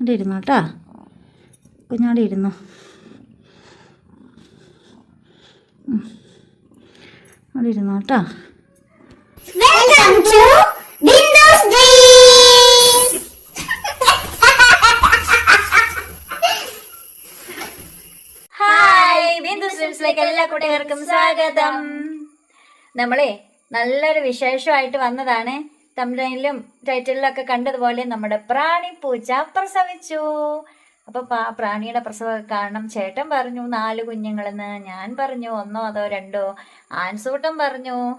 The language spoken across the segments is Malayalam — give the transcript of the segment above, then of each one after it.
അവിടെ ഇരുന്നു കേട്ടോ കുഞ്ഞാടെ ഇരുന്നു. അവിടെ ഇരുന്നു കേട്ടോ Welcome to Windows Dreams! Hi Bindu സ്ട്രീംസിലേക്ക് എല്ലാ കുട്ടികൾക്കും സ്വാഗതം. നമ്മളെ നല്ലൊരു വിശേഷമായിട്ട് വന്നതാണ്. തമിഴിലും ടൈറ്റിലൊക്കെ കണ്ടതുപോലെ നമ്മുടെ പ്രാണി പൂച്ച പ്രസവിച്ചു. അപ്പൊ പാ- പ്രാണിയുടെ പ്രസവം കാരണം ചേട്ടൻ പറഞ്ഞു നാല് കുഞ്ഞുങ്ങളെന്ന് ഞാൻ പറഞ്ഞു. ഒന്നോ അതോ രണ്ടോ? ആൻസൂട്ടൻ പറഞ്ഞു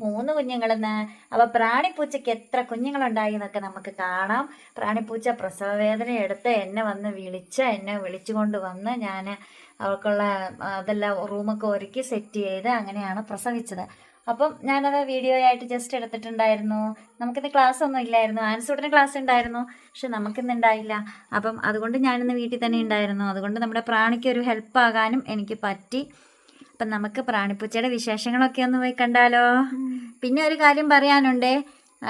മൂന്ന് കുഞ്ഞുങ്ങളെന്ന്. അപ്പൊ പ്രാണിപ്പൂച്ചയ്ക്ക് എത്ര കുഞ്ഞുങ്ങളുണ്ടായി എന്നൊക്കെ നമുക്ക് കാണാം. പ്രാണിപ്പൂച്ച പ്രസവ വേദന എടുത്ത് എന്നെ വന്ന് വിളിച്ച എന്നെ വിളിച്ചുകൊണ്ട് വന്ന് ഞാൻ അവൾക്കുള്ള അതെല്ലാം റൂമൊക്കെ ഒരുക്കി സെറ്റ് ചെയ്ത് അങ്ങനെയാണ് പ്രസവിച്ചത്. അപ്പം ഞാനത് വീഡിയോ ആയിട്ട് ജസ്റ്റ് എടുത്തിട്ടുണ്ടായിരുന്നു. നമുക്കിന്ന് ക്ലാസ് ഒന്നും ഇല്ലായിരുന്നു. ആൻസൂട്ടിന് ക്ലാസ് ഉണ്ടായിരുന്നു. പക്ഷെ നമുക്കിന്ന് ഉണ്ടായില്ല. അപ്പം അതുകൊണ്ട് ഞാനിന്ന് വീട്ടിൽ തന്നെ ഉണ്ടായിരുന്നു. അതുകൊണ്ട് നമ്മുടെ പ്രാണിക്ക് ഒരു ഹെൽപ്പ് ആകാനും എനിക്ക് പറ്റി. അപ്പം നമുക്ക് പ്രാണിപ്പൂച്ചയുടെ വിശേഷങ്ങളൊക്കെ ഒന്ന് പോയി കണ്ടാലോ? പിന്നെ ഒരു കാര്യം പറയാനുണ്ടേ.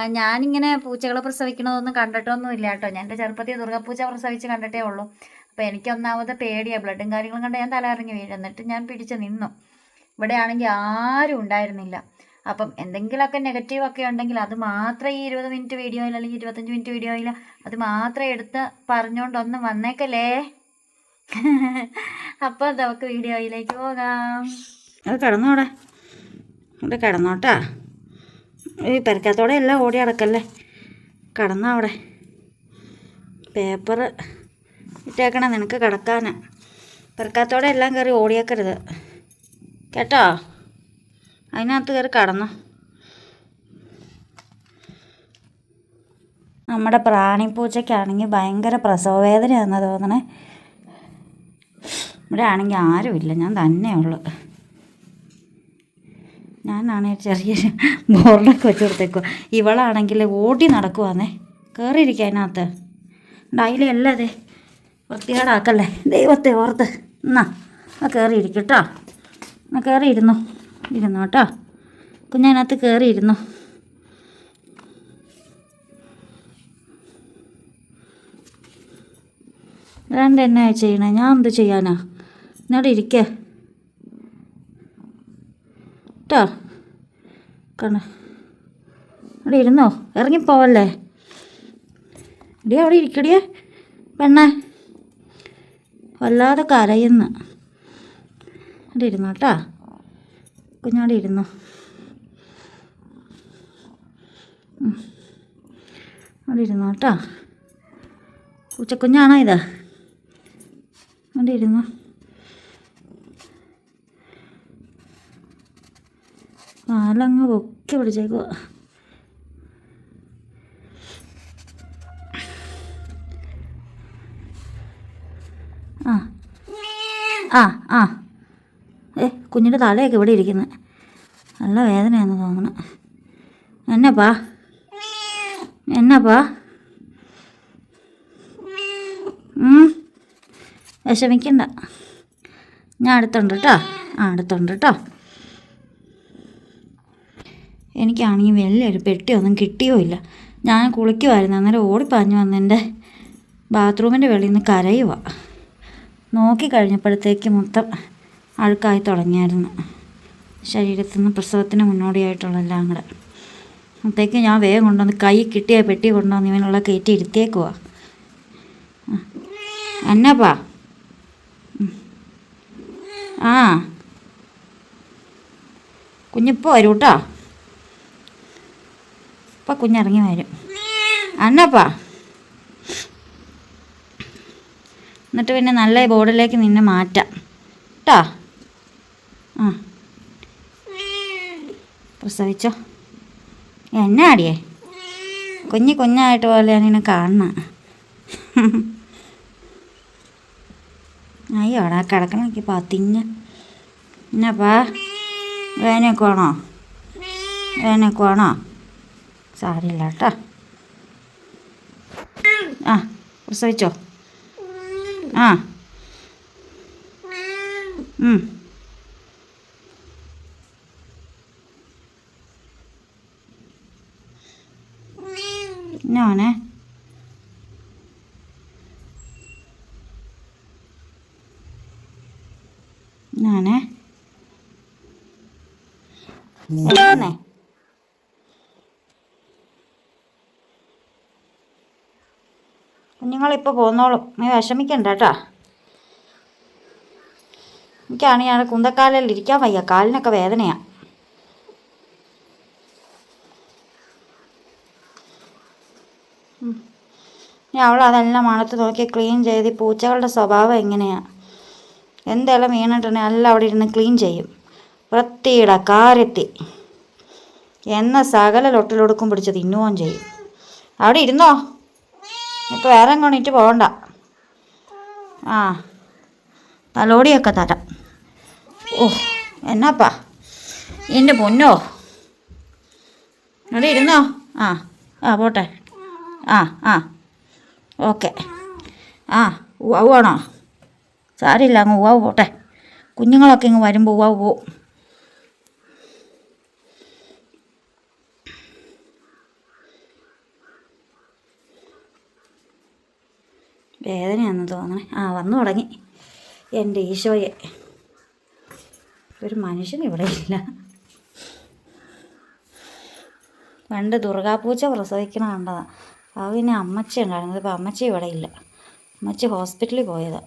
ഞാനിങ്ങനെ പൂച്ചകളെ പ്രസവിക്കണതൊന്നും കണ്ടിട്ടൊന്നും ഇല്ല കേട്ടോ. ഞാൻ എന്റെ ചെറുപ്പത്തിൽ ദുർഗാപൂച്ച പ്രസവിച്ച് കണ്ടിട്ടേ ഉള്ളൂ. അപ്പോൾ എനിക്ക് ഒന്നാമത് പേടിയാണ് ബ്ലഡും കാര്യങ്ങളും കണ്ട് ഞാൻ തലയിറങ്ങി വീഴും. എന്നിട്ട് ഞാൻ പിടിച്ച് നിന്നു. ഇവിടെ ആണെങ്കിൽ ആരും ഉണ്ടായിരുന്നില്ല. അപ്പം എന്തെങ്കിലുമൊക്കെ നെഗറ്റീവ് ഒക്കെ ഉണ്ടെങ്കിൽ അത് മാത്രം ഈ ഇരുപത് മിനിറ്റ് വീഡിയോയിൽ അല്ലെങ്കിൽ ഇരുപത്തഞ്ച് മിനിറ്റ് വീഡിയോയിൽ അത് മാത്രം എടുത്ത് പറഞ്ഞുകൊണ്ടൊന്നും വന്നേക്കല്ലേ? അപ്പോൾ നമുക്ക് വീഡിയോയിലേക്ക് പോകാം. അത് കിടന്നോടെ. അവിടെ കിടന്നോട്ടാ. ഈ പെരക്കത്തോടെ എല്ലാം ഓടി അടക്കല്ലേ കിടന്നവിടെ പേപ്പർ ഇട്ടേക്കണം നിനക്ക് കിടക്കാനാ. പെരക്കത്തോടെ എല്ലാം കയറി ഓടിയേക്കരുത്. കേട്ടോ? അതിനകത്ത് കയറി കടന്നു. നമ്മുടെ പ്രാണിപ്പൂച്ചയ്ക്കാണെങ്കിൽ ഭയങ്കര പ്രസവ വേദനയാണെന്ന് തോന്നണേ. ഇവിടെ ആണെങ്കിൽ ആരുമില്ല ഞാൻ തന്നെ ഉള്ളു. ഞാനാണെങ്കിൽ ചെറിയ ബോർഡൊക്കെ വെച്ച് കൊടുത്തേക്കുക ഇവളാണെങ്കിൽ ഓടി നടക്കുവാന്നേ. കയറിയിരിക്കുക അതിനകത്ത്. ഡൈലി അതെ വൃത്തികേടാക്കല്ലേ? ദൈവത്തെ ഓർത്ത്. എന്നാ ആ കയറിയിരിക്കും കയറി ഇരുന്നു ഇരുന്നു കേട്ടോ കുഞ്ഞതിനകത്ത് കയറി ഇരുന്നു വേണ്ട എന്നാ ചെയ്യണേ? ഞാൻ എന്ത് ചെയ്യാനാ? എന്നോട് ഇരിക്കേ. കേട്ടോ കണ അവിടെ ഇരുന്നോ? ഇറങ്ങിപ്പോവല്ലേ? ഇടിയ അവിടെ ഇരിക്കടിയേ പെണ്ണേ. വല്ലാതെ കരയുന്നു. അവിടെ ഇരുന്നു കേട്ടോ കുഞ്ഞാടെ ഇരുന്നു. അവിടെ ഇരുന്നു കേട്ടോ പൂച്ചക്കുഞ്ഞാണോ ഇത്? അവിടെ ഇരുന്നു കാലങ്ങ് പൊക്കി പിടിച്ചേക്കുക ആ. ആ ആ. ഏ കുഞ്ഞിന്റെ തലയൊക്കെ ഇവിടെ ഇരിക്കുന്നത് നല്ല വേദനയാണെന്ന് തോന്നണം എന്നപ്പാ? എന്നപ്പാ. വിഷമിക്കണ്ട. ഞാൻ അടുത്തുണ്ട് കേട്ടോ. ആ അടുത്തുണ്ട് കേട്ടോ. എനിക്കാണെങ്കിൽ വലിയൊരു പെട്ടിയൊന്നും കിട്ടിയോ ഇല്ല. ഞാൻ കുളിക്കുമായിരുന്നു അന്നേരം ഓടിപ്പാഞ്ഞു വന്ന് എന്റെ ബാത്റൂമിന്റെ വെളിയിൽ നിന്ന് കരയുവാ. നോക്കി കഴിഞ്ഞപ്പോഴത്തേക്ക് മൊത്തം അഴുക്കായി തുടങ്ങിയായിരുന്നു. ശരീരത്തിൽ നിന്ന് പ്രസവത്തിന് മുന്നോടിയായിട്ടുള്ള എല്ലാം കൂടെ. അപ്പോഴത്തേക്ക് ഞാൻ വേഗം കൊണ്ടുവന്ന് കൈ കിട്ടിയ പെട്ടി കൊണ്ടുവന്ന് ഇവനുള്ള കയറ്റി ഇരുത്തിയേക്കുവാ. എന്നാപ്പാ ആ. കുഞ്ഞിപ്പോൾ വരൂ കേട്ടോ ഇപ്പം കുഞ്ഞിറങ്ങി വരും. അന്നപ്പാ. എന്നിട്ട് പിന്നെ നല്ല ബോർഡിലേക്ക് നിന്നെ മാറ്റാം. കേട്ടോ ആ. പ്രസവിച്ചോ? എന്നാ അടിയേ? കുഞ്ഞു കുഞ്ഞായിട്ട് പോലെയാണ് ഇങ്ങനെ കാണുന്നത് അയ്യോടാ കിടക്കണക്ക് പത്തിഞ്ഞ് എന്നാപ്പാ വേനൊക്കെ വേണോ വേനൊക്കെ വേണോ സാരില്ല കേട്ടോ. ആ പ്രസവിച്ചോ? ആ ഉം. ഞാനേ ഞാനേ എടുക്കുന്നേ കുഞ്ഞുങ്ങളിപ്പോൾ പോന്നോളും. നീ വിഷമിക്കണ്ട കേട്ടോ. എനിക്കാണെങ്കിൽ ഞാൻ കുന്തക്കാലിൽ ഇരിക്കാൻ വയ്യ. കാലിനൊക്കെ വേദനയാണ് ഇനി അവൾ അതെല്ലാം മണത്ത് നോക്കി ക്ലീൻ ചെയ്ത് പൂച്ചകളുടെ സ്വഭാവം എങ്ങനെയാണ് എന്തെല്ലാം വീണിട്ടുണ്ടെങ്കിൽ എല്ലാം അവിടെ ഇരുന്ന് ക്ലീൻ ചെയ്യും. വൃത്തിയുടെ കാര്യത്തി എന്ന സകല ലൊട്ടിലൊടുക്കും പിടിച്ച് തിന്നുകയും ചെയ്യും. അവിടെ ഇരുന്നോ? ഇപ്പോൾ വേറെ എങ്ങോട്ട് പോകണ്ട ആ തലോടിയൊക്കെ തരാം. ഓ എന്നാപ്പാ? എന്റെ പൊന്നോ? അവിടെ ഇരുന്നോ? ആ ആ പോട്ടെ. ആ ആ ഓക്കെ. ആ ഉവാണോ സാരില്ല അങ്ങ് ഉവ്വാവ് പോട്ടെ. കുഞ്ഞുങ്ങളൊക്കെ ഇങ്ങ് വരുമ്പോൾ ഉവ്വാവ് പോവും. വേദനയാണെന്ന് തോന്നണേ. ആ വന്നു തുടങ്ങി. എന്റെ ഈശോയെ. ഒരു മനുഷ്യൻ ഇവിടെ ഇല്ല. പണ്ട് ദുർഗാപൂച്ച പ്രസവിക്കണ കണ്ടതാണ് ആ പിന്നെ അമ്മച്ചി ഉണ്ടായിരുന്നത് ഇപ്പോൾ അമ്മച്ചി ഇവിടെ ഇല്ല. അമ്മച്ചി ഹോസ്പിറ്റലിൽ പോയതാ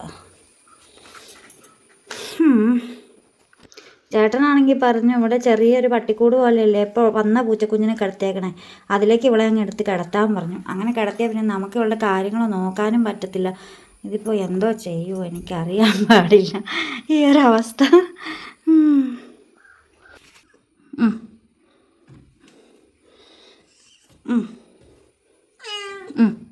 ഹും. ചേട്ടനാണെങ്കിൽ പറഞ്ഞു ഇവിടെ ചെറിയൊരു പട്ടിക്കൂട് പോലെയല്ലേ ഇപ്പോൾ വന്ന പൂച്ചക്കുഞ്ഞിനെ കിടത്തിയേക്കണേ. അതിലേക്ക് ഇവിടെ അങ്ങ് എടുത്ത് കിടത്താൻ പറഞ്ഞു. അങ്ങനെ കിടത്തിയാൽ പിന്നെ നമുക്ക് ഇവളുടെ കാര്യങ്ങൾ നോക്കാനും പറ്റത്തില്ല. ഇതിപ്പോൾ എന്തോ ചെയ്യുമോ എനിക്കറിയാൻ പാടില്ല. ഈ ഒരവസ്ഥ ഉം. ഉം.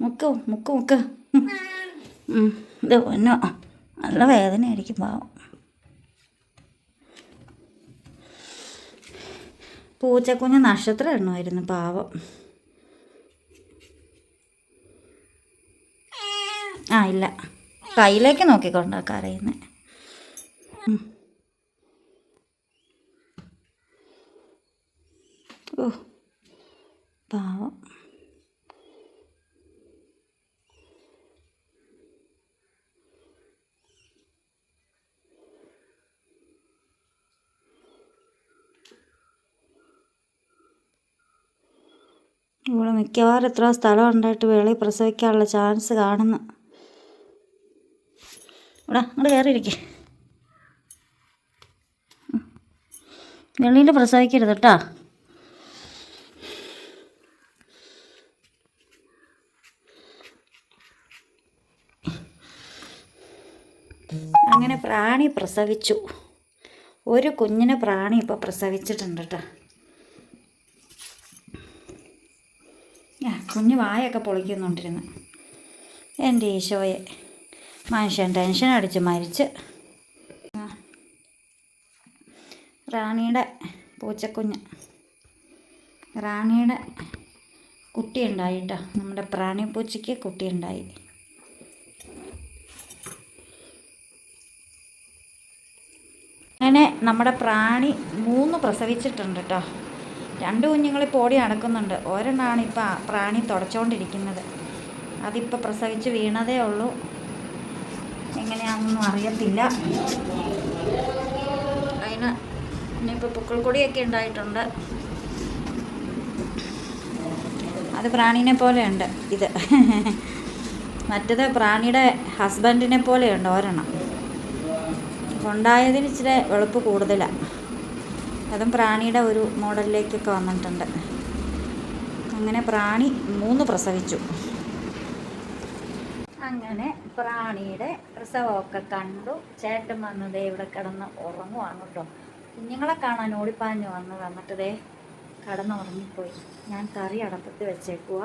മുക്ക് മുക്ക് മുക്ക്. ഇത് പൊന്നോ നല്ല വേദനയായിരിക്കും പാവം. പൂച്ചക്കുഞ്ഞ് നക്ഷത്രം എണ്ണമായിരുന്നു പാവം. ആ ഇല്ല. കയ്യിലേക്ക് നോക്കിക്കൊണ്ടാ കരയുന്നത് ഓ പാവം. ഇവിടെ മിക്കവാറും എത്ര സ്ഥലം ഉണ്ടായിട്ട് വെളിയിൽ പ്രസവിക്കാനുള്ള ചാൻസ് കാണുന്നു. ഇവിടെ അങ്ങോട്ട് കയറിയിരിക്കെ. വെളിയിൽ പ്രസവിക്കരുത് കേട്ടോ. അങ്ങനെ പ്രാണി പ്രസവിച്ചു. ഒരു കുഞ്ഞിനെ പ്രാണി ഇപ്പോൾ പ്രസവിച്ചിട്ടുണ്ട് കേട്ടോ. കുഞ്ഞ് വായൊക്കെ പൊളിക്കുന്നുണ്ടിരുന്നു. എന്റെ ഈശോയെ മനുഷ്യൻ ടെൻഷൻ അടിച്ച് മരിച്ച്. റാണിയുടെ പൂച്ചക്കുഞ്ഞ്. റാണിയുടെ കുട്ടി ഉണ്ടായി കേട്ടോ നമ്മുടെ പ്രാണിപ്പൂച്ചയ്ക്ക് കുട്ടി ഉണ്ടായി അങ്ങനെ നമ്മുടെ പ്രാണി മൂന്ന് പ്രസവിച്ചിട്ടുണ്ട് കേട്ടോ. രണ്ട് കുഞ്ഞുങ്ങൾ പോടി നടക്കുന്നുണ്ട്. ഒരെണ്ണമാണ് ഇപ്പോൾ പ്രാണി തുടച്ചുകൊണ്ടിരിക്കുന്നത് അതിപ്പോൾ പ്രസവിച്ച് വീണതേ ഉള്ളൂ. എങ്ങനെയാണെന്നൊന്നും അറിയത്തില്ല. അതിന് ഇനിയിപ്പോൾ പുക്കിൾക്കൊടിയൊക്കെ ഉണ്ടായിട്ടുണ്ട്. അത് പ്രാണീനെ പോലെയുണ്ട് ഇത്. മറ്റത് പ്രാണിയുടെ ഹസ്ബൻഡിനെ പോലെയുണ്ട് ഒരെണ്ണം. ഉണ്ടായതിന് ഇച്ചിരി വെളുപ്പ് കൂടുതലാണ് അതും പ്രാണിയുടെ ഒരു മോഡലിലേക്കൊക്കെ വന്നിട്ടുണ്ട്. അങ്ങനെ പ്രാണി മൂന്ന് പ്രസവിച്ചു. അങ്ങനെ പ്രാണിയുടെ പ്രസവമൊക്കെ കണ്ടു. ചേട്ടൻ വന്നതേ ഇവിടെ കിടന്ന് ഉറങ്ങുവാണ് കേട്ടോ. കുഞ്ഞുങ്ങളെ കാണാൻ ഓടിപ്പാഞ്ഞ് വന്ന് വന്നിട്ടതേ കടന്ന് ഉറങ്ങിപ്പോയി. ഞാൻ കറി അടപ്പത്ത് വെച്ചേക്കുക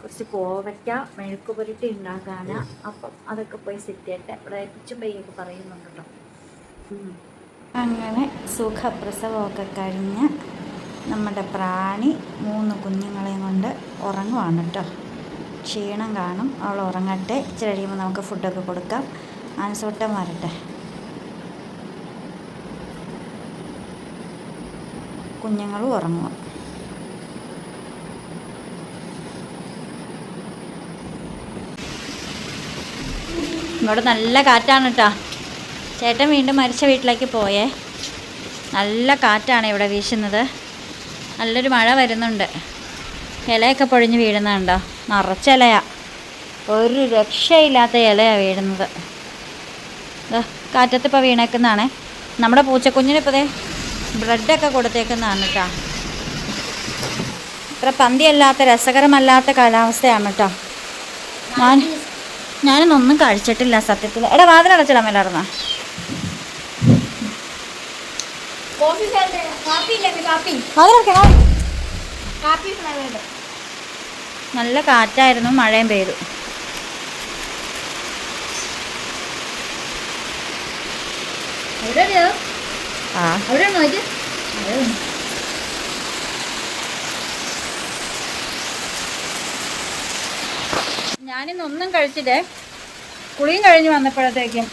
കുറച്ച് കോവയ്ക്ക മെഴുക്ക് പുരട്ടി ഉണ്ടാക്കാനാ. അപ്പം അതൊക്കെ പോയി സിറ്റിയിട്ട് ഇവിടെ പിച്ചും പയ്യൊക്കെ പറയുന്നുണ്ട് കേട്ടോ. അങ്ങനെ സുഖപ്രസവമൊക്കെ കഴിഞ്ഞ് നമ്മുടെ പ്രാണി മൂന്ന് കുഞ്ഞുങ്ങളെയും കൊണ്ട് ഉറങ്ങുവാണ് കേട്ടോ. ക്ഷീണം കാണും. അവൾ ഉറങ്ങട്ടെ. ഇച്ചിരി കഴിയുമ്പോൾ നമുക്ക് ഫുഡൊക്കെ കൊടുക്കാം. ആനസോട്ടം വരട്ടെ കുഞ്ഞുങ്ങളും ഉറങ്ങും ഇവിടെ നല്ല കാറ്റാണ് കേട്ടോ. ചേട്ടൻ വീണ്ടും മരിച്ച വീട്ടിലേക്ക് പോയേ. നല്ല കാറ്റാണ് ഇവിടെ വീശുന്നത്. നല്ലൊരു മഴ വരുന്നുണ്ട്. ഇലയൊക്കെ പൊഴിഞ്ഞ് വീഴുന്നുണ്ടോ നിറച്ചിലയാ ഒരു രക്ഷയില്ലാത്ത ഇലയാണ് വീഴുന്നത്. കാറ്റത്ത് ഇപ്പോൾ വീണേക്കുന്നതാണ്. നമ്മുടെ പൂച്ചക്കുഞ്ഞിന് ഇപ്പോൾ ബ്രെഡൊക്കെ കൊടുത്തേക്കുന്നതാണ് കേട്ടോ. ഇത്ര പന്തിയല്ലാത്ത രസകരമല്ലാത്ത കാലാവസ്ഥയാണ് കേട്ടോ. ഞാൻ ഞാനൊന്നും കഴിച്ചിട്ടില്ല സത്യത്തിൽ. എടാ വാതിലടച്ചിടാൻ മേലായിരുന്നോ? കോഫി കാപ്പി നല്ല കാറ്റായിരുന്നു മഴയും പെയ്തു. ആ. അവിടെ നോക്കി ഞാനിന്നൊന്നും കഴിച്ചിട്ടേ കുളിയും കഴിഞ്ഞ് വന്നപ്പോഴത്തേക്കും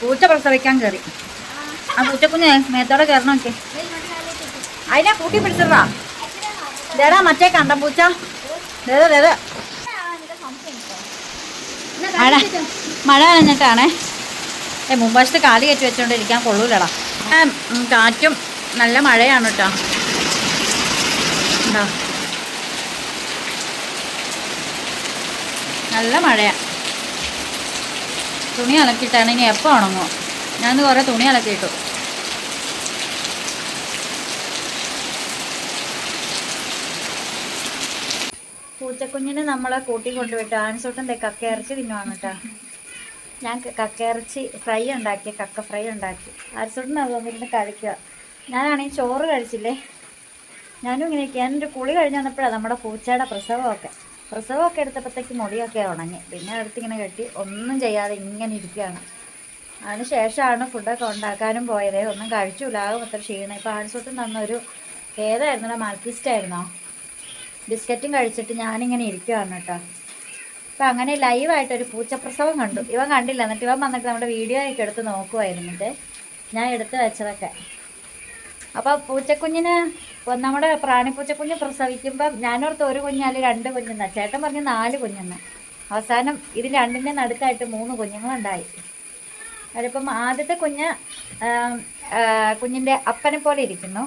പൂച്ച പ്രസവിക്കാൻ കയറി. ആ കുറ്റക്കുഞ്ഞ് മേത്തോടെ കയറണം ഒക്കെ. അതിനെ കൂട്ടി പിടിച്ചിടാ. ദേടാ മറ്റേ കണ്ടം പൂച്ച. ദേ, ദേ, ദേ. മഴ മഴ നനഞ്ഞിട്ടാണേ. ഏ മുമ്പാശത്ത് കാൽ കയറ്റി വെച്ചോണ്ടിരിക്കാൻ കൊള്ളൂലടാ. കാറ്റും നല്ല മഴയാണ് കേട്ടോ ഉണ്ടോ നല്ല മഴയാണ് തുണി അലക്കിയിട്ടാണ് ഇനി എപ്പോൾ ഉണങ്ങുമോ ഞാൻ കുറേ തുണി അലക്കിയിട്ടു. പൂച്ചക്കുഞ്ഞിനെ നമ്മളെ കൂട്ടി കൊണ്ടുപോയിട്ട് ആൻസോട്ടം കക്ക കക്കയിറച്ചി തിന്നുവാണ് കേട്ടോ. ഞാൻ കക്ക കക്കയിറച്ചി ഫ്രൈ ഉണ്ടാക്കി കക്ക ഫ്രൈ ഉണ്ടാക്കി. ആൻസോട്ടൻ അത് കഴിക്കുക. ഞാനാണെങ്കിൽ ചോറ് കഴിച്ചില്ലേ? ഞാനും ഇങ്ങനെയൊക്കെ ഞാനൊരു കുളി കഴിഞ്ഞ് വന്നപ്പോഴാണ് നമ്മുടെ പൂച്ചയുടെ പ്രസവമൊക്കെ. പ്രസവമൊക്കെ എടുത്തപ്പോഴത്തേക്ക് മുടിയൊക്കെ ഉണങ്ങി. പിന്നെ അടുത്തിങ്ങനെ കെട്ടി ഒന്നും ചെയ്യാതെ ഇങ്ങനെ ഇരിക്കുകയാണ്. അതിന് ശേഷമാണ് ഫുഡൊക്കെ ഉണ്ടാക്കാനും പോയത്. ഒന്നും കഴിച്ചില്ല ആകെ മൊത്തം ക്ഷീണം ഇപ്പോൾ ആൻസോട്ടൻ തന്നൊരു ഏതായിരുന്നു? മൽക്കിസ്റ്റ് ആയിരുന്നോ? ബിസ്ക്കറ്റും കഴിച്ചിട്ട് ഞാനിങ്ങനെ ഇരിക്കുകയാണ് കേട്ടോ. അപ്പം അങ്ങനെ ലൈവായിട്ടൊരു പൂച്ചപ്രസവം കണ്ടു. ഇവൻ കണ്ടില്ല. എന്നിട്ട് ഇവൻ വന്നിട്ട് നമ്മുടെ വീഡിയോ ഒക്കെ എടുത്ത് നോക്കുമായിരുന്നിട്ട് ഞാൻ എടുത്ത് വെച്ചതൊക്കെ. അപ്പോൾ പൂച്ചക്കുഞ്ഞിന് നമ്മുടെ പ്രാണിപ്പൂച്ചക്കുഞ്ഞ് പ്രസവിക്കുമ്പോൾ ഞാനോർത്ത് ഒരു കുഞ്ഞാൽ രണ്ട് കുഞ്ഞെന്ന. ചേട്ടൻ പറഞ്ഞ് നാല് കുഞ്ഞെന്ന്. അവസാനം ഇത് രണ്ടിന്റെ നടുക്കായിട്ട് മൂന്ന് കുഞ്ഞുങ്ങളുണ്ടായി. അതിപ്പം ആദ്യത്തെ കുഞ്ഞ് കുഞ്ഞിന്റെ അപ്പനെ പോലെ ഇരിക്കുന്നു.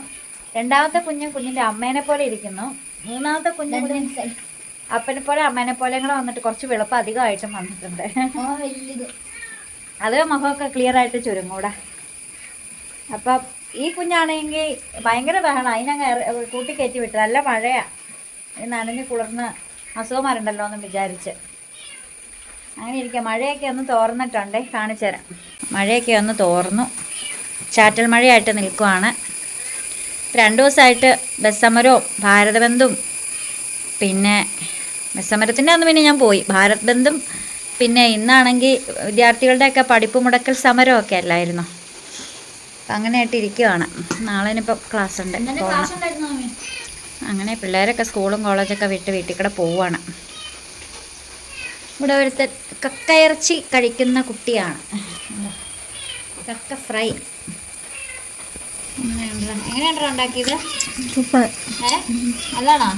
രണ്ടാമത്തെ കുഞ്ഞ് കുഞ്ഞിന്റെ അമ്മേനെ പോലെ ഇരിക്കുന്നു. മൂന്നാമത്തെ കുഞ്ഞു അപ്പനെ പോലെ അമ്മേനെ പോലെ കൂടെ വന്നിട്ട് കുറച്ച് വെളുപ്പം അധികമായിട്ടും വന്നിട്ടുണ്ട്. അത് മുഖമൊക്കെ ക്ലിയർ ആയിട്ട് ചുരുങ്ങൂടെ. അപ്പം ഈ കുഞ്ഞാണെങ്കിൽ ഭയങ്കര ബഹളം. അതിനങ്ങ് കൂട്ടി കയറ്റി വിട്ടു നല്ല മഴയാ. നനഞ്ഞ് കുളിർന്ന് അസുഖം വരണ്ടല്ലോ എന്ന് വിചാരിച്ച്. അങ്ങനെ ഇരിക്കാം. മഴയൊക്കെ ഒന്ന് തോർന്നിട്ടുണ്ടേ. കാണിച്ചു തരാം. മഴയൊക്കെ ഒന്ന് തോർന്നു. ചാറ്റൽ മഴയായിട്ട് നിൽക്കുവാണ്. രണ്ട് ദിവസമായിട്ട് ബസ്സമരവും ഭാരതബന്ധും ബന്ധും പിന്നെ ബസ്സമരത്തിന്റെ അന്ന് പിന്നെ ഞാൻ പോയി. ഭാരത് ബന്ധും പിന്നെ ഇന്നാണെങ്കിൽ വിദ്യാർത്ഥികളുടെയൊക്കെ പഠിപ്പ് മുടക്കൽ സമരമൊക്കെ അല്ലായിരുന്നു? അപ്പം അങ്ങനെയായിട്ട് ഇരിക്കുവാണ്. നാളെ ഇനിയിപ്പോൾ ക്ലാസ് ഉണ്ട് അങ്ങനെ പിള്ളേരൊക്കെ സ്കൂളും കോളേജൊക്കെ വിട്ട് വീട്ടിൽ കൂടെ പോവുകയാണ് ഇവിടെ ഒരുത്ത കക്കയിറച്ചി കഴിക്കുന്ന കുട്ടിയാണ്. കക്ക ഫ്രൈ. എങ്ങനെയുണ്ടോ ഉണ്ടാക്കിയത്? സൂപ്പർ. ഏ? നല്ലതാണോ?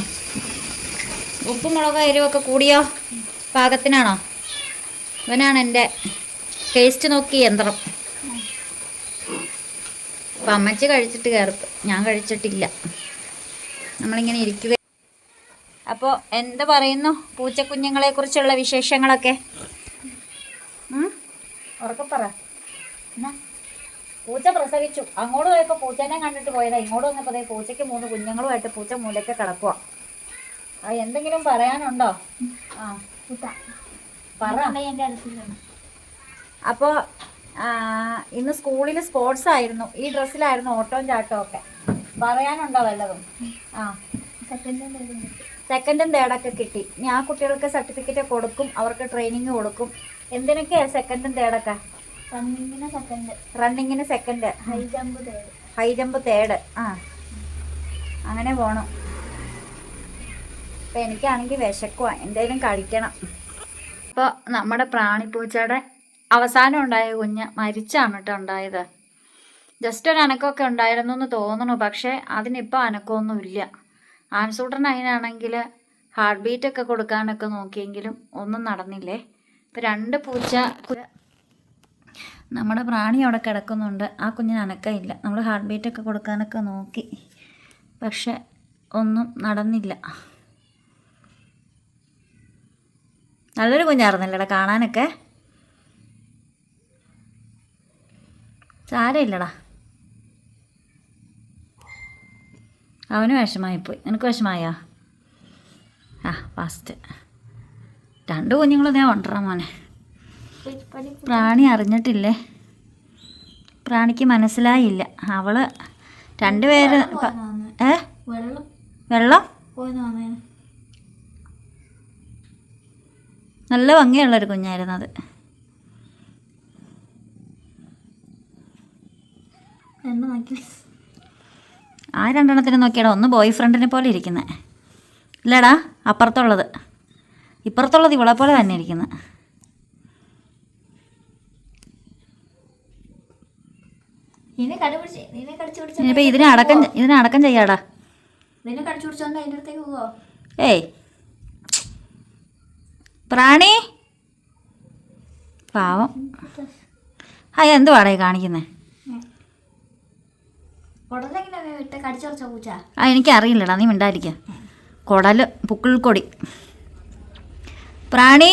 ഉപ്പും മുളക് എരിവൊക്കെ കൂടിയോ? പാകത്തിനാണോ? ഇവനാണ് എന്റെ ടേസ്റ്റ് നോക്കി യന്ത്രം. അപ്പം അമ്മച്ചി കഴിച്ചിട്ട് കയറി. ഞാൻ കഴിച്ചിട്ടില്ല. നമ്മളിങ്ങനെ ഇരിക്കുക അപ്പോൾ എന്ത് പറയുന്നു? പൂച്ചക്കുഞ്ഞുങ്ങളെ കുറിച്ചുള്ള വിശേഷങ്ങളൊക്കെ? ഉറക്കപ്പറ ഉറക്കെ പറ. എന്നാ? പൂച്ച പ്രസവിച്ചു. അങ്ങോട്ട് പോയപ്പോൾ പൂച്ചേനെ കണ്ടിട്ട് പോയതാ. ഇങ്ങോട്ട് വന്നപ്പോൾ പൂച്ചയ്ക്ക് മൂന്ന് കുഞ്ഞുങ്ങളുമായിട്ട് പൂച്ച മൂലയ്ക്ക് കിടക്കുക ആ എന്തെങ്കിലും പറയാനുണ്ടോ? ആ. പറ. അപ്പോൾ ഇന്ന് സ്കൂളിൽ സ്പോർട്സ് ആയിരുന്നു ഈ ഡ്രസ്സിലായിരുന്നു ഓട്ടവും ചാട്ടവും ഒക്കെ. പറയാനുണ്ടോ വല്ലതും? ആ. സെക്കൻഡ് തേർഡൊക്കെ കിട്ടി. ഞാൻ കുട്ടികൾക്ക് സർട്ടിഫിക്കറ്റ് കൊടുക്കും. അവർക്ക് ട്രെയിനിങ് കൊടുക്കും. എന്തിനൊക്കെയാ സെക്കൻഡും തേർഡൊക്കെ? റണ്ണിങ്ങിന് second റണ്ണിങ്ങിന് second high jump third high jump third ആ. അങ്ങനെ പോണം. അപ്പം എനിക്കാണെങ്കിൽ വിശക്കുക എന്തെങ്കിലും കഴിക്കണം. അപ്പോൾ നമ്മുടെ പ്രാണിപ്പൂച്ചയുടെ അവസാനം ഉണ്ടായ കുഞ്ഞ് മരിച്ചാണ് കേട്ടോ ഉണ്ടായത്. ജസ്റ്റ് ഒരു അനക്കമൊക്കെ ഉണ്ടായിരുന്നു എന്ന് തോന്നുന്നു. പക്ഷേ അതിനിപ്പോൾ അനക്കമൊന്നും ഇല്ല. ആൻസൂട്ടൻ അതിനാണെങ്കിൽ ഹാർട്ട് ബീറ്റ് ഒക്കെ കൊടുക്കാനൊക്കെ നോക്കിയെങ്കിലും ഒന്നും നടന്നില്ലേ? ഇപ്പം രണ്ട് പൂച്ച നമ്മുടെ പ്രാണി അവിടെ കിടക്കുന്നുണ്ട്. ആ കുഞ്ഞിന് അനക്കമില്ല. നമ്മൾ ഹാർട്ട് ബീറ്റൊക്കെ കൊടുക്കാനൊക്കെ നോക്കി. പക്ഷെ ഒന്നും നടന്നില്ല. നല്ലൊരു കുഞ്ഞായിരുന്നല്ലേടാ കാണാനൊക്കെ. സാരമില്ലടാ. അവന് വിഷമായിപ്പോയി നിനക്ക് വിഷമായോ ആ ഫാസ്റ്റ് രണ്ട് കുഞ്ഞുങ്ങളും ഞാൻ കൊണ്ടുവരാം മോനെ. പ്രാണി അറിഞ്ഞിട്ടില്ലേ? പ്രാണിക്ക് മനസ്സിലായില്ല. അവൾ രണ്ടുപേര് ഏ? വെള്ളം വെള്ളം? ഭംഗിയുള്ള ഒരു നല്ല ഭംഗിയുള്ളൊരു കുഞ്ഞായിരുന്നു അത്. ആ രണ്ടെണ്ണത്തിന് നോക്കിയാടാ ഒന്ന് ബോയ് ഫ്രണ്ടിനെ പോലെ ഇരിക്കുന്നത് ഇല്ലടാ അപ്പുറത്തുള്ളത്. ഇപ്പുറത്തുള്ളത് ഇവളെ പോലെ തന്നെ ഇരിക്കുന്നത് നിന്നെ കണ്ടുപിടിച്ച് നിന്നെ കടിച്ചു പിടിച്ച ഇപ്പൊ ഇതിനടക്കം ഇതിനടക്കം ചെയ്യാടാ. നിന്നെ കടിച്ചു പിടിച്ചോണ്ട് അതിന്റെ അടുത്തേക്ക് പോവോ? ഏയ്. പ്രാണി. പാവം. ആ എന്തുവാടാ കാണിക്കുന്നേ? ആ എനിക്കറിയില്ലടാ നീ മിണ്ടായിരിക്ക കുടൽ പുക്കിൾക്കൊടി. പ്രാണി.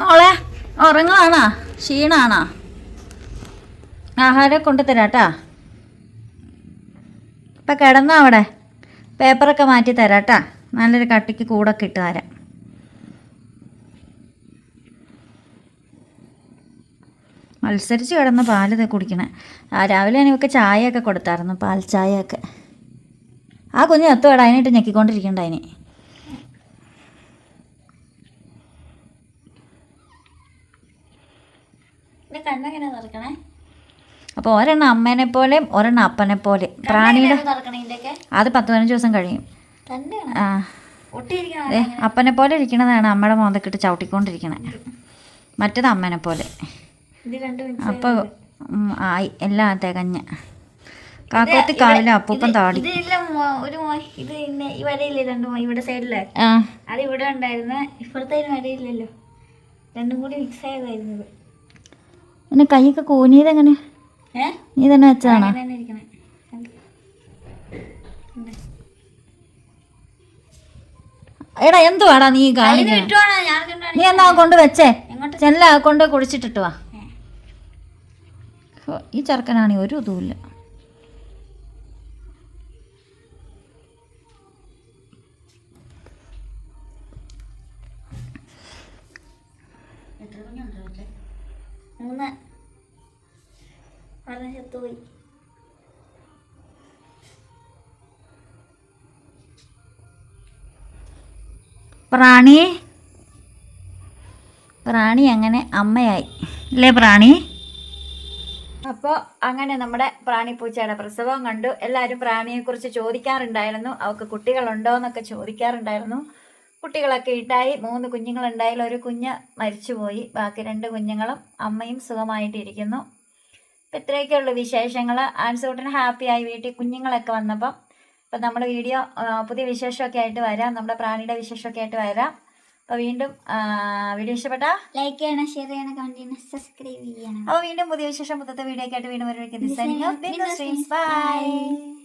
മോളെ ഉറങ്ങുവാണോ? ക്ഷീണാണോ? ആഹാരം കൊണ്ടു തരാട്ടാ ഇപ്പം കിടന്നോ അവിടെ പേപ്പറൊക്കെ മാറ്റി തരാട്ടാ നല്ലൊരു കട്ടിക്ക് കൂടൊക്കെ ഇട്ട് തരാം. മത്സരിച്ച് കിടന്ന് പാൽ ദേ കുടിക്കണേ. ആ രാവിലെ എനിക്ക് ചായയൊക്കെ കൊടുത്തായിരുന്നു പാൽ ചായയൊക്കെ. ആ കുഞ്ഞ് വേട അതിനായിട്ട് ഞെക്കിക്കൊണ്ടിരിക്കണ്ട അതിനെ കണ്ണെങ്ങനെ തുറക്കണേ അപ്പോൾ ഒരെണ്ണം അമ്മേനെ പോലെയും ഒരെണ്ണം അപ്പനെ പോലെ പ്രാണിയുടെ അത് പത്ത് പതിനഞ്ച് ദിവസം കഴിയും. ആ. അപ്പനെ പോലെ ഇരിക്കണതാണ് അമ്മയുടെ മോന്തക്കിട്ട് ചവിട്ടിക്കൊണ്ടിരിക്കണേ. മറ്റേത് അമ്മേനെ പോലെ അപ്പോൾ ആയി. എല്ലാം തികഞ്ഞ. കാക്കോത്തി കാവില അപ്പൂപ്പം താടി. ഇത് ഒരു മോ ഇത് ഇന്ന ഈ വരയില്ലേ രണ്ട് ഇവിടെ സൈഡിൽ ആ. അത് ഇവിടെ ഉണ്ടായിരുന്ന ഇപ്പുറത്തെ ഒരു വരയില്ലല്ലോ. രണ്ടും കൂടി മിക്സ് ആയതായിരുന്നു ഇത്. പിന്നെ കൈയൊക്കെ കൂനിയത് എങ്ങനെ ഏ നീ തന്നെ വെച്ചാണോ എടാ എന്തുവാടാ നീ കാണിക്കുന്നത് നീ എന്നാ കൊണ്ട് വെച്ചേ? ചെല്ല കൊണ്ട് കുടിച്ചിട്ടിട്ട് വാ. ഈ ചെറുക്കനാണി ഒരു ഇതുമില്ല മൂന്ന്. പറഞ്ഞ ചത്തുപോയി പ്രാണി. പ്രാണി അങ്ങനെ അമ്മയായി. അല്ലേ പ്രാണി? അപ്പോൾ അങ്ങനെ നമ്മുടെ പ്രാണി പൂച്ചയുടെ പ്രസവം കണ്ടു. എല്ലാവരും പ്രാണിയെക്കുറിച്ച് ചോദിക്കാറുണ്ടായിരുന്നു. അവൾക്ക് കുട്ടികളുണ്ടോ എന്നൊക്കെ ചോദിക്കാറുണ്ടായിരുന്നു. കുട്ടികളൊക്കെ ഇട്ടായി. മൂന്ന് കുഞ്ഞുങ്ങളുണ്ടായാലും ഒരു കുഞ്ഞ് മരിച്ചുപോയി. ബാക്കി രണ്ട് കുഞ്ഞുങ്ങളും അമ്മയും സുഖമായിട്ടിരിക്കുന്നു. ഇപ്പം ഇത്രയൊക്കെയുള്ളൂ വിശേഷങ്ങൾ ഹാപ്പി ഹാപ്പിയായി വീട്ടിൽ കുഞ്ഞുങ്ങളൊക്കെ വന്നപ്പം. അപ്പം നമ്മുടെ വീഡിയോ പുതിയ വിശേഷമൊക്കെ ആയിട്ട് വരാം. നമ്മുടെ പ്രാണിയുടെ വിശേഷമൊക്കെ ആയിട്ട് വരാം. അപ്പോൾ വീണ്ടും വീഡിയോ ഇഷ്ടപ്പെട്ട? ലൈക്ക് ചെയ്യണം ഷെയർ ചെയ്യണം കമന്റ് ചെയ്യണം സബ്സ്ക്രൈബ് ചെയ്യണം. അപ്പോൾ വീണ്ടും പുതിയ വിശേഷം പുത്തത്തെ വീഡിയോ ഒക്കെ ആയിട്ട് വീണ്ടും വരുമ്പോഴേക്കും ബൈ